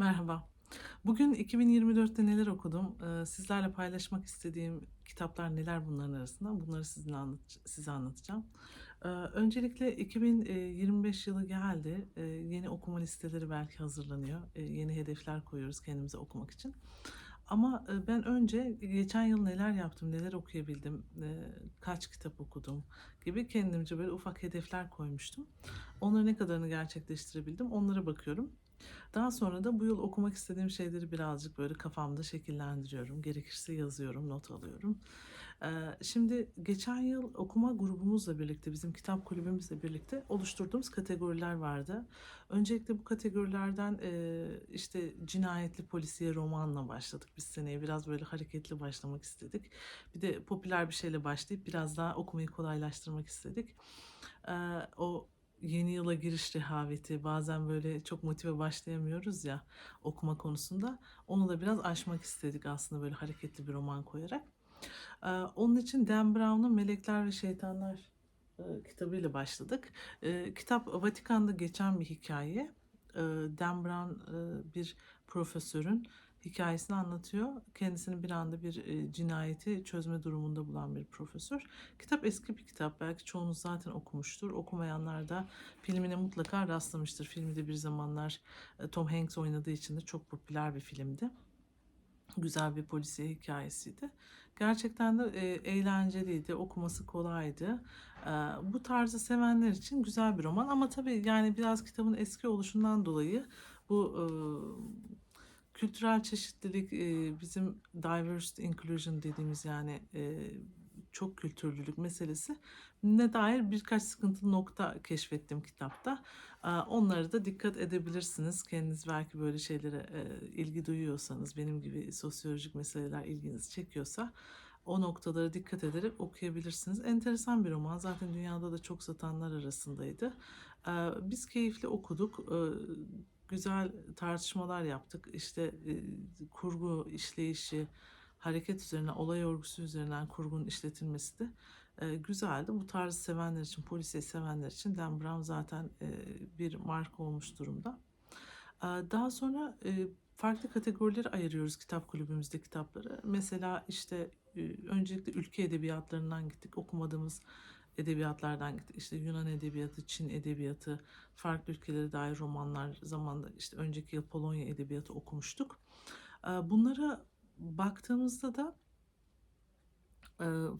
Merhaba. Bugün 2024'te neler okudum? Eee, sizlerle paylaşmak istediğim kitaplar neler bunların arasında? Bunları sizinle anlat size anlatacağım. Eee, öncelikle 2025 yılı geldi. Eee, yeni okuma listeleri belki hazırlanıyor. Yeni hedefler koyuyoruz kendimize okumak için. Ama, eee, ben önce geçen yıl neler yaptım, neler okuyabildim, eee, kaç kitap okudum gibi kendimce böyle ufak hedefler koymuştum. Onların ne kadarını gerçekleştirebildim, onlara bakıyorum. Daha sonra da bu yıl okumak istediğim şeyleri birazcık böyle kafamda şekillendiriyorum. Gerekirse yazıyorum, not alıyorum. Şimdi geçen yıl okuma grubumuzla birlikte, bizim kitap kulübümüzle birlikte oluşturduğumuz kategoriler vardı. Öncelikle bu kategorilerden, işte cinayetli polisiye romanla başladık biz seneye. Biraz böyle hareketli başlamak istedik. Bir de popüler bir şeyle başlayıp biraz daha okumayı kolaylaştırmak istedik. O yeni yıla giriş rehaveti, bazen böyle çok motive başlayamıyoruz ya okuma konusunda. Onu da biraz aşmak istedik aslında böyle hareketli bir roman koyarak. Onun için Dan Brown'un Melekler ve Şeytanlar eee, kitabıyla başladık. Kitap Vatikan'da geçen bir hikaye. Eee, Dan Brown bir profesörün hikayesini anlatıyor. Kendisini bir anda bir eee, cinayeti çözme durumunda bulan bir profesör. Kitap eski bir kitap. Belki çoğunuz zaten okumuştur. Okumayanlar da filmine mutlaka rastlamıştır. Filmi de bir zamanlar e, Tom Hanks oynadığı için de çok popüler bir filmdi. Güzel bir polisiye hikayesiydi. Gerçekten de e, eğlenceliydi, okuması kolaydı. E, bu tarzı sevenler için güzel bir roman ama tabii yani biraz kitabın eski oluşundan dolayı bu e, kültürel çeşitlilik, e, bizim diversity inclusion dediğimiz yani e, çok kültürlülük meselesi ne dair birkaç sıkıntılı nokta keşfettim kitapta. Onlara da dikkat edebilirsiniz. Kendiniz belki böyle şeylere ilgi duyuyorsanız, benim gibi sosyolojik meseleler ilginizi çekiyorsa o noktalara dikkat ederek okuyabilirsiniz. Enteresan bir roman. Zaten dünyada da çok satanlar arasındaydı. Biz keyifli okuduk. Güzel tartışmalar yaptık. İşte eee, kurgu işleyişi, hareket üzerine, olay örgüsü üzerinden kurgunun işletilmesi de Eee, güzeldi. Bu tarzı sevenler için, polisiye sevenler için Dan Brown zaten eee, bir marka olmuş durumda. Eee, daha sonra eee, farklı kategorilere ayırıyoruz kitap kulübümüzde kitapları. Mesela işte eee, öncelikle ülke edebiyatlarından gittik. Okumadığımız edebiyatlardan. İşte Yunan edebiyatı, Çin edebiyatı, farklı ülkelere dair romanlar zamanında işte önceki yıl Polonya edebiyatı okumuştuk. Bunlara baktığımızda da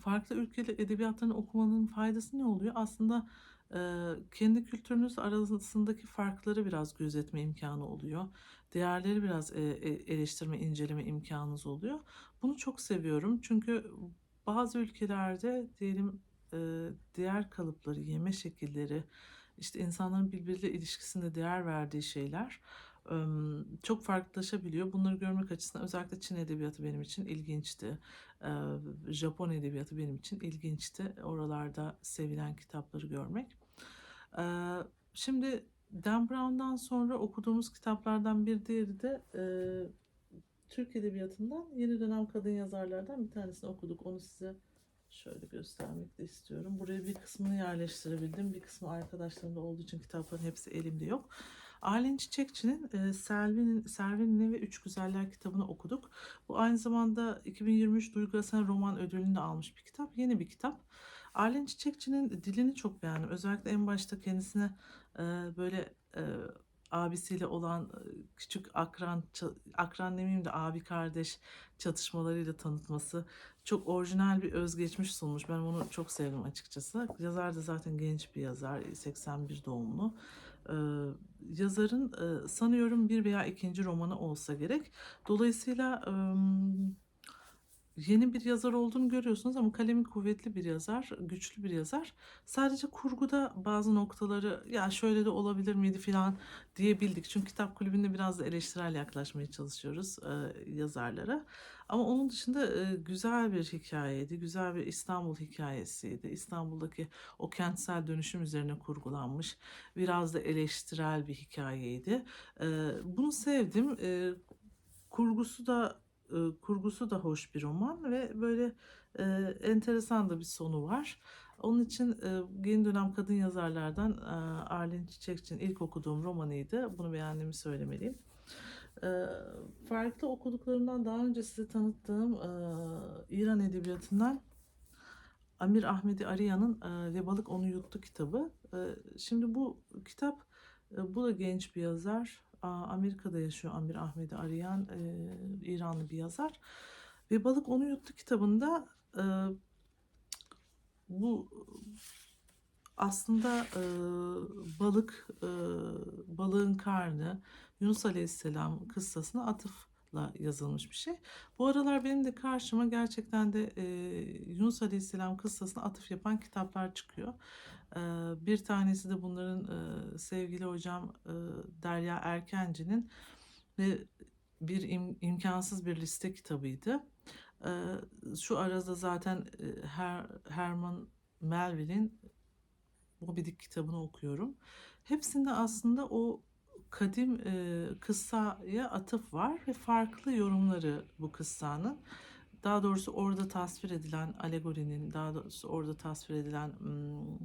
farklı ülkeli edebiyatlarını okumanın faydası ne oluyor? Aslında, kendi kültürünüz arasındaki farkları biraz gözetme imkânı oluyor. Değerleri biraz, e eleştirme, inceleme imkânınız oluyor. Bunu çok seviyorum çünkü bazı ülkelerde diyelim, eee, değer kalıpları, yeme şekilleri, işte, insanların birbiriyle ilişkisinde değer verdiği şeyler, emm, çok farklılaşabiliyor. Bunları görmek açısından özellikle Çin edebiyatı benim için ilginçti. Eee, Japon edebiyatı benim için ilginçti. Oralarda sevilen kitapları görmek. Eee, şimdi Dan Brown'dan sonra okuduğumuz kitaplardan bir diğeri de eee, Türk edebiyatından yeni dönem kadın yazarlardan bir tanesini okuduk. Onu size şöyle göstermek de istiyorum. Buraya bir kısmını yerleştirebildim. Bir kısmı arkadaşlarımda olduğu için kitapların hepsi elimde yok. Aylin Çiçekçi'nin e, Selvi'nin Selvi'nin ve Üç Güzeller kitabını okuduk. Bu aynı zamanda 2023 Duygu Asen Roman Ödülünü de almış bir kitap. Yeni bir kitap. Aylin Çiçekçi'nin dilini çok beğendim. Özellikle en başta kendisine e, böyle e, abisiyle olan e, küçük akran, akran demeyeyim de abi kardeş çatışmalarıyla tanıtması çok orijinal bir özgeçmiş sunmuş. Ben onu çok sevdim açıkçası. Yazar da zaten genç bir yazar, 81 doğumlu. Ee, yazarın e, sanıyorum bir veya ikinci romanı olsa gerek. Dolayısıyla ım, yeni bir yazar olduğunu görüyorsunuz ama kalemi kuvvetli bir yazar, güçlü bir yazar. Sadece kurguda bazı noktaları ya şöyle de olabilir miydi falan diyebildik. Çünkü kitap kulübünde biraz da eleştirel yaklaşmaya çalışıyoruz e, yazarlara. Ama onun dışında e, güzel bir hikayeydi, güzel bir İstanbul hikayesiydi. İstanbul'daki o kentsel dönüşüm üzerine kurgulanmış, biraz da eleştirel bir hikayeydi. E, bunu sevdim. E, kurgusu da e, kurgusu da hoş bir roman ve böyle e, enteresan da bir sonu var. Onun için e, yeni dönem kadın yazarlardan e, Arlene Çiçekçi'nin ilk okuduğum romanıydı. Bunu beğendiğimi söylemeliyim. Eee, farklı okuduklarımdan daha önce size tanıttığım eee, İran Edebiyatı'ndan Amir Ahmedi Aryan'ın eee, Ve Balık Onu Yuttu kitabı. Eee, şimdi bu kitap, eee, bu da genç bir yazar. Amerika'da yaşıyor Amir Ahmedi Aryan, eee, İranlı bir yazar. Ve Balık Onu Yuttu kitabında eee, bu aslında eee, balık, eee, balığın karnı, Yunus Aleyhisselam kıssasına atıfla yazılmış bir şey. Bu aralar benim de karşıma gerçekten de eee, Yunus Aleyhisselam kıssasına atıf yapan kitaplar çıkıyor. Eee, bir tanesi de bunların eee, sevgili hocam eee, Derya Erkenci'nin ve bir im- imkansız bir liste kitabıydı. Eee, şu arada zaten eee, Her, Herman Melville'in Moby Dick kitabını okuyorum. Hepsinde aslında o kadim e, kıssaya atıf var ve farklı yorumları bu kıssanın. Daha doğrusu orada tasvir edilen alegorinin, daha doğrusu orada tasvir edilen hmm,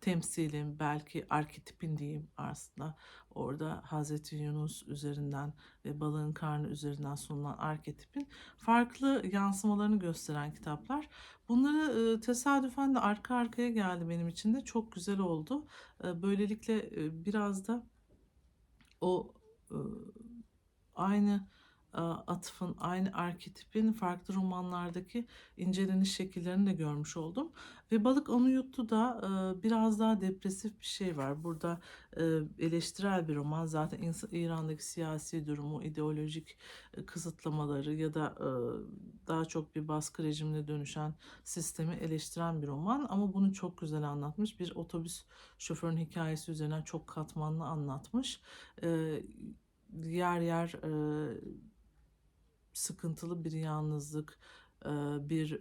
temsilin, belki arketipin diyeyim aslında. Orada Hazreti Yunus üzerinden ve balığın karnı üzerinden sunulan arketipin farklı yansımalarını gösteren kitaplar. Bunları e, tesadüfen de arka arkaya geldi benim için de çok güzel oldu. E, böylelikle e, biraz da o e, aynı atıfın, aynı arketipin farklı romanlardaki inceleniş şekillerini de görmüş oldum. Ve Balık Onu Yuttu da e, biraz daha depresif bir şey var. Burada e, eleştirel bir roman. Zaten İran'daki siyasi durumu, ideolojik e, kısıtlamaları ya da daha çok bir baskı rejimine dönüşen sistemi eleştiren bir roman. Ama bunu çok güzel anlatmış. Bir otobüs şoförün hikayesi üzerinden çok katmanlı anlatmış. Yer yer sıkıntılı bir yalnızlık, bir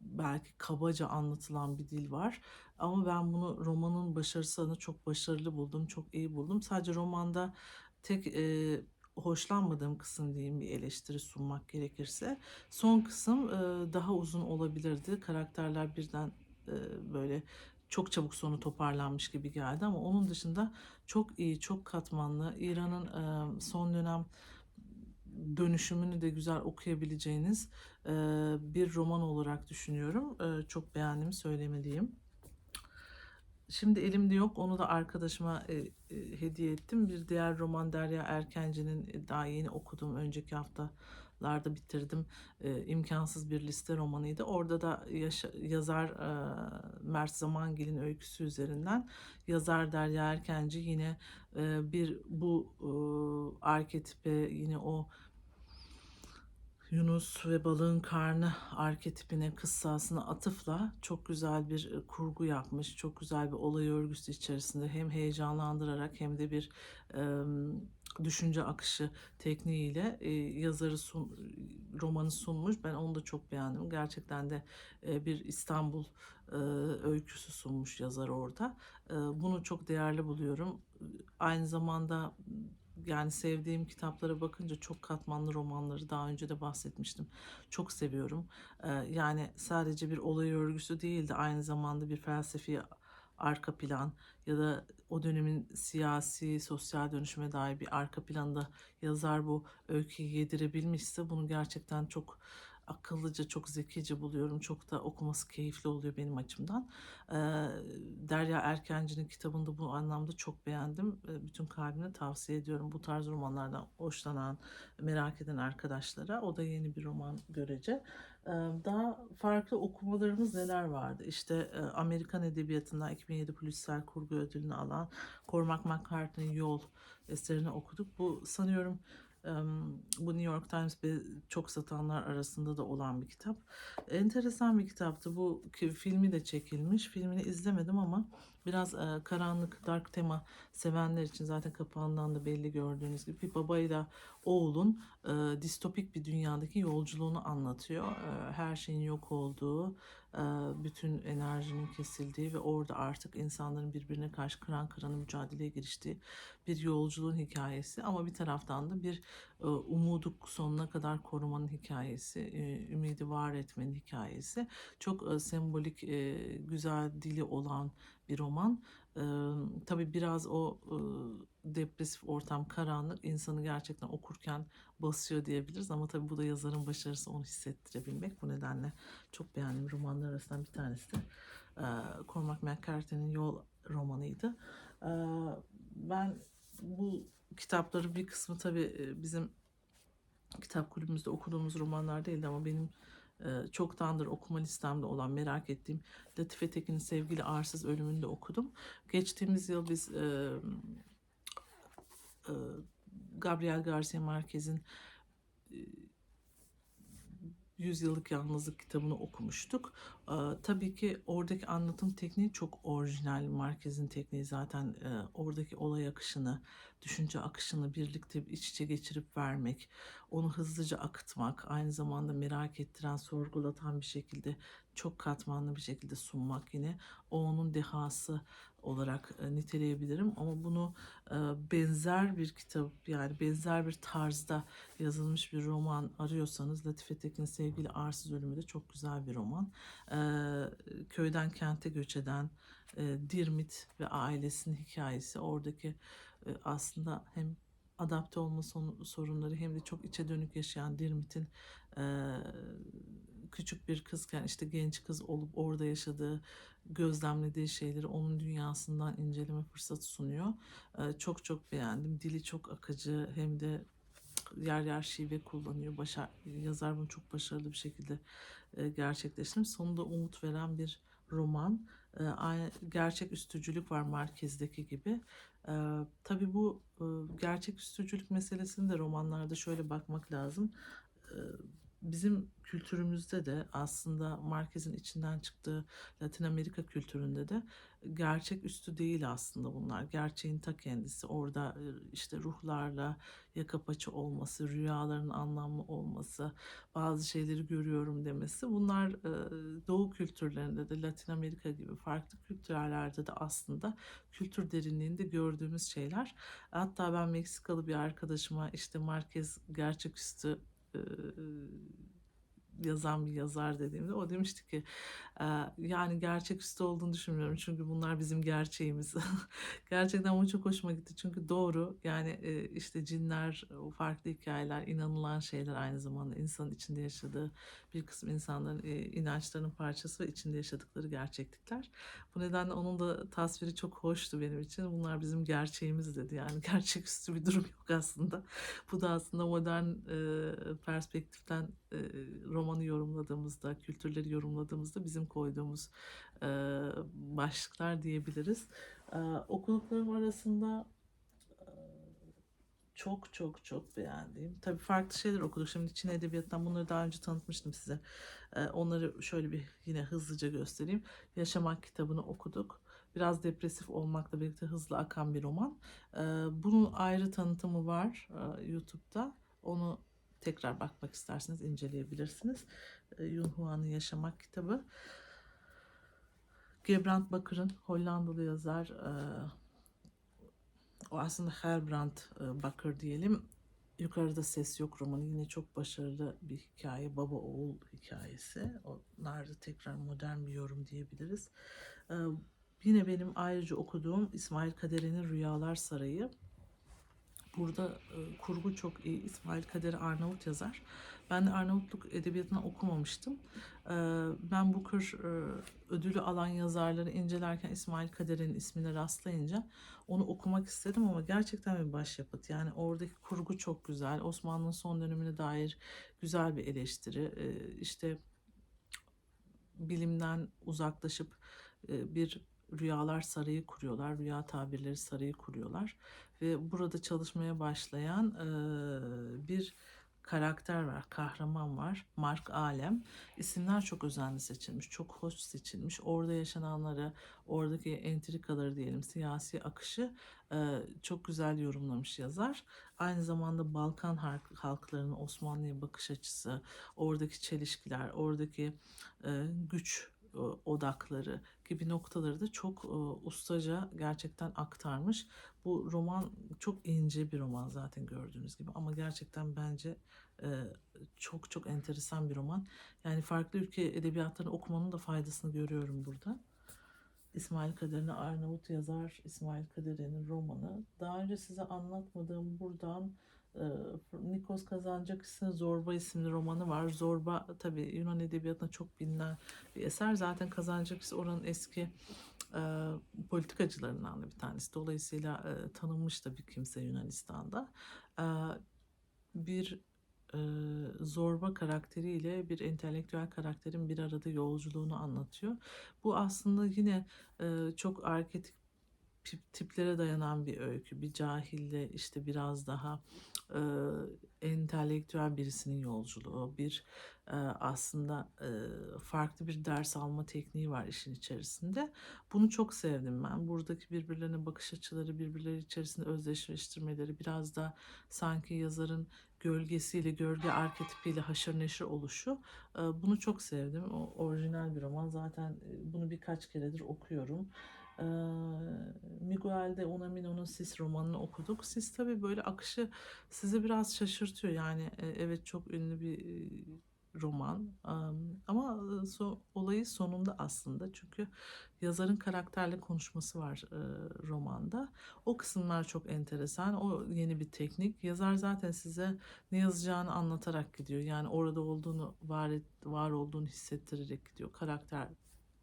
belki kabaca anlatılan bir dil var. Ama ben bunu romanın başarısını çok başarılı buldum, çok iyi buldum. Sadece romanda tek e, hoşlanmadığım kısım diyeyim bir eleştiri sunmak gerekirse. Son kısım e, daha uzun olabilirdi. Karakterler birden e, böyle çok çabuk sonu toparlanmış gibi geldi ama onun dışında çok iyi, çok katmanlı. İran'ın e, son dönem dönüşümünü de güzel okuyabileceğiniz bir roman olarak düşünüyorum. Çok beğendiğimi söylemeliyim. Şimdi elimde yok. Onu da arkadaşıma e, e, hediye ettim. Bir diğer roman Derya Erkenci'nin e, daha yeni okuduğum önceki haftalarda bitirdim. E, İmkansız bir liste romanıydı. Orada da yaşa- yazar e, Mert Zamangil'in öyküsü üzerinden yazar Derya Erkenci yine e, bir bu e, arketipe yine o Yunus ve balığın karnı arketipine, kıssasına atıfla çok güzel bir e, kurgu yapmış. Çok güzel bir olay örgüsü içerisinde hem heyecanlandırarak hem de bir e, düşünce akışı tekniğiyle e, yazarı sun, romanı sunmuş. Ben onu da çok beğendim. Gerçekten de e, bir İstanbul e, öyküsü sunmuş yazar orada. E, bunu çok değerli buluyorum. Aynı zamanda yani sevdiğim kitaplara bakınca çok katmanlı romanları daha önce de bahsetmiştim. Çok seviyorum. Yani sadece bir olay örgüsü değil de aynı zamanda bir felsefi arka plan ya da o dönemin siyasi, sosyal dönüşüme dair bir arka planda yazar bu öyküyü yedirebilmişse bunu gerçekten çok akıllıca, çok zekice buluyorum. Çok da okuması keyifli oluyor benim açımdan. Derya Erkenci'nin kitabını da bu anlamda çok beğendim. Bütün kalbimle tavsiye ediyorum. Bu tarz romanlardan hoşlanan, merak eden arkadaşlara. O da yeni bir roman görece. Daha farklı okumalarımız neler vardı? İşte e, Amerikan Edebiyatı'ndan 2007 Pulitzer Kurgu Ödülünü alan Cormac McCarthy'nin Yol eserini okuduk. Bu sanıyorum bu New York Times ve çok satanlar arasında da olan bir kitap. Enteresan bir kitaptı. Bu filmi de çekilmiş. Filmini izlemedim ama biraz e, karanlık, dark tema sevenler için zaten kapağından da belli gördüğünüz gibi bir babayla oğlun e, distopik bir dünyadaki yolculuğunu anlatıyor. E, her şeyin yok olduğu, bütün enerjinin kesildiği ve orada artık insanların birbirine karşı kıran kırana mücadeleye giriştiği bir yolculuğun hikayesi. Ama bir taraftan da bir e, umudu sonuna kadar korumanın hikayesi, ümidi var etmenin hikayesi. Çok sembolik, güzel dili olan bir roman. Eee, tabii biraz o ııı, depresif ortam, karanlık insanı gerçekten okurken basıyor diyebiliriz ama tabii bu da yazarın başarısı onu hissettirebilmek. Bu nedenle çok beğendiğim romanlar arasından bir tanesi de eee, Cormac McCarthy'nin Yol romanıydı. Eee, ben bu kitapları bir kısmı tabii e, bizim kitap kulübümüzde okuduğumuz romanlar değildi ama benim e, çoktandır okuma listemde olan merak ettiğim Latife Tekin'in Sevgili Arsız Ölümünü de okudum. Geçtiğimiz yıl biz e, e, Gabriel Garcia Marquez'in e, Yüzyıllık Yalnızlık kitabını okumuştuk. Ee, tabii ki oradaki anlatım tekniği çok orijinal. Marquez'in tekniği zaten e, oradaki olay akışını, düşünce akışını birlikte iç içe geçirip vermek, onu hızlıca akıtmak, aynı zamanda merak ettiren, sorgulatan bir şekilde çok katmanlı bir şekilde sunmak yine o onun dehası olarak e, niteleyebilirim ama bunu e, benzer bir kitap yani benzer bir tarzda yazılmış bir roman arıyorsanız Latife Tekin Sevgili Arsız Ölümü de çok güzel bir roman. Ee, köyden kente göç eden e, Dirmit ve ailesinin hikayesi oradaki e, aslında hem adapte olma sorunları hem de çok içe dönük yaşayan Dirmit'in e, küçük bir kızken işte genç kız olup orada yaşadığı gözlemlediği şeyleri onun dünyasından inceleme fırsatı sunuyor. Çok çok beğendim. Dili çok akıcı hem de yer yer şive kullanıyor. Başar, yazar bunu çok başarılı bir şekilde e, gerçekleştirmiş. Sonunda umut veren bir roman. Gerçek üstücülük var Marquez'deki gibi. E, tabii bu e, gerçek üstücülük meselesini de romanlarda şöyle bakmak lazım. E, bizim kültürümüzde de aslında Marquez'in içinden çıktığı Latin Amerika kültüründe de gerçek üstü değil aslında bunlar. Gerçeğin ta kendisi. Orada e, işte ruhlarla yaka paça olması, rüyaların anlamlı olması, bazı şeyleri görüyorum demesi. Bunlar e, Doğu kültürlerinde de Latin Amerika gibi farklı kültürlerde de aslında kültür derinliğinde gördüğümüz şeyler. Hatta ben Meksikalı bir arkadaşıma işte Marquez gerçeküstü e, yazan bir yazar dediğimde o demişti ki "E, yani gerçeküstü olduğunu düşünmüyorum çünkü bunlar bizim gerçeğimiz. Gerçekten bu çok hoşuma gitti çünkü doğru yani e, işte cinler, o farklı hikayeler, inanılan şeyler aynı zamanda insanın içinde yaşadığı bir kısım insanların e, inançlarının parçası ve içinde yaşadıkları gerçeklikler. Bu nedenle onun da tasviri çok hoştu benim için. Bunlar bizim gerçeğimiz dedi. Yani gerçeküstü bir durum yok aslında. Bu da aslında modern e, perspektiften e, romanı yorumladığımızda, kültürleri yorumladığımızda bizim koyduğumuz e, başlıklar diyebiliriz. E, okuduklarım arasında çok çok çok beğendiğim. Tabii farklı şeyler okuduk. Şimdi Çin Edebiyatı'ndan bunları daha önce tanıtmıştım size. Ee, onları şöyle bir yine hızlıca göstereyim. Yaşamak kitabını okuduk. Biraz depresif olmakla birlikte hızlı akan bir roman. Ee, bunun ayrı tanıtımı var e, YouTube'da. Onu tekrar bakmak isterseniz inceleyebilirsiniz. Ee, Yun Hua'nın Yaşamak kitabı. Gebrand Bakır'ın Hollandalı yazar e, o aslında Herbrand e, Bakır diyelim. Yukarıda Ses Yok romanı yine çok başarılı bir hikaye. Baba oğul hikayesi. Onlar da tekrar modern bir yorum diyebiliriz. E, yine benim ayrıca okuduğum İsmail Kaderi'nin Rüyalar Sarayı. Burada e, kurgu çok iyi. İsmail Kaderi Arnavut yazar. Ben de Arnavutluk edebiyatını okumamıştım. E, ben Booker e, ödülü alan yazarları incelerken İsmail Kaderi'nin ismine rastlayınca onu okumak istedim ama gerçekten bir başyapıt. Yani oradaki kurgu çok güzel. Osmanlı'nın son dönemine dair güzel bir eleştiri. E, işte bilimden uzaklaşıp e, bir rüyalar sarayı kuruyorlar. Rüya tabirleri sarayı kuruyorlar. Ve burada çalışmaya başlayan e, bir karakter var, kahraman var. Mark Alem. İsimler çok özenli seçilmiş, çok hoş seçilmiş. Orada yaşananları, oradaki entrikaları diyelim, siyasi akışı e, çok güzel yorumlamış yazar. Aynı zamanda Balkan halk- halklarının Osmanlı'ya bakış açısı, oradaki çelişkiler, oradaki e, güç odakları gibi noktaları da çok e, ustaca gerçekten aktarmış. Bu roman çok ince bir roman zaten gördüğünüz gibi ama gerçekten bence e, çok çok enteresan bir roman. Yani farklı ülke edebiyatlarını okumanın da faydasını görüyorum burada. İsmail Kader'in Arnavut yazar İsmail Kader'in romanı. Daha önce size anlatmadığım buradan e, Nikos Kazancakis'in Zorba isimli romanı var. Zorba tabii Yunan edebiyatında çok bilinen bir eser. Zaten Kazancakis oranın eski e, politikacılarından da bir tanesi. Dolayısıyla e, tanınmış da bir kimse Yunanistan'da. E, bir e, zorba karakteriyle bir entelektüel karakterin bir arada yolculuğunu anlatıyor. Bu aslında yine e, çok arketip tiplere dayanan bir öykü. Bir cahille işte biraz daha e, entelektüel birisinin yolculuğu, bir e, aslında e, farklı bir ders alma tekniği var işin içerisinde. Bunu çok sevdim ben. Buradaki birbirlerine bakış açıları, birbirleri içerisinde özdeşleştirmeleri, biraz da sanki yazarın gölgesiyle, gölge arketipiyle haşır neşir oluşu. E, bunu çok sevdim. O orijinal bir roman. Zaten bunu birkaç keredir okuyorum. Miguel de Unamuno'nun Sis romanını okuduk. Sis tabii böyle akışı sizi biraz şaşırtıyor. Yani e, evet çok ünlü bir e, roman Am, ama e, so, olayı sonunda aslında çünkü yazarın karakterle konuşması var romanda. O kısımlar çok enteresan. O yeni bir teknik. Yazar zaten size ne yazacağını anlatarak gidiyor. Yani orada olduğunu var var olduğunu hissettirerek gidiyor. Karakter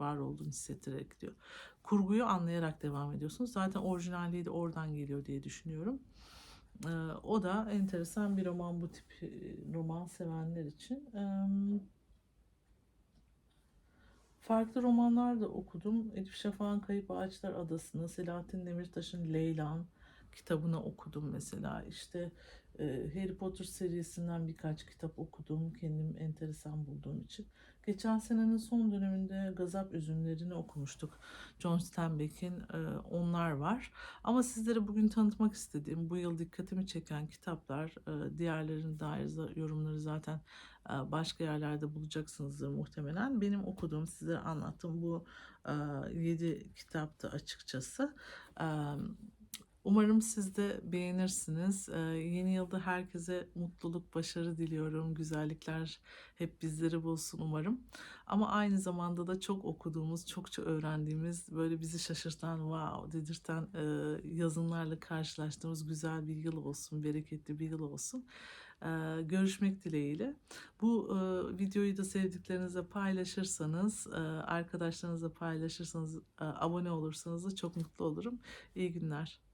var olduğunu hissettirerek gidiyor. Kurguyu anlayarak devam ediyorsunuz. Zaten orijinalliği de oradan geliyor diye düşünüyorum. Ee, o da enteresan bir roman bu tip e, roman sevenler için. Ee, farklı romanlar da okudum. Elif Şafak'ın Kayıp Ağaçlar Adası'nı, Selahattin Demirtaş'ın Leylan kitabını okudum mesela. İşte e, Harry Potter serisinden birkaç kitap okudum. Kendim enteresan bulduğum için. Geçen senenin son döneminde Gazap Üzümlerini okumuştuk. John Steinbeck'in e, onlar var. Ama sizlere bugün tanıtmak istediğim, bu yıl dikkatimi çeken kitaplar, e, diğerlerinin dair yorumları zaten e, başka yerlerde bulacaksınızdır muhtemelen. Benim okuduğum, size anlattığım bu e, 7 kitaptı açıkçası. E, Umarım siz de beğenirsiniz. Ee, yeni yılda herkese mutluluk, başarı diliyorum. Güzellikler hep bizleri bulsun umarım. Ama aynı zamanda da çok okuduğumuz, çokça öğrendiğimiz, böyle bizi şaşırtan, wow dedirten e, yazınlarla karşılaştığımız güzel bir yıl olsun, bereketli bir yıl olsun. Ee, görüşmek dileğiyle. Bu e, videoyu da sevdiklerinizle paylaşırsanız, e, arkadaşlarınızla paylaşırsanız, abone olursanız da çok mutlu olurum. İyi günler.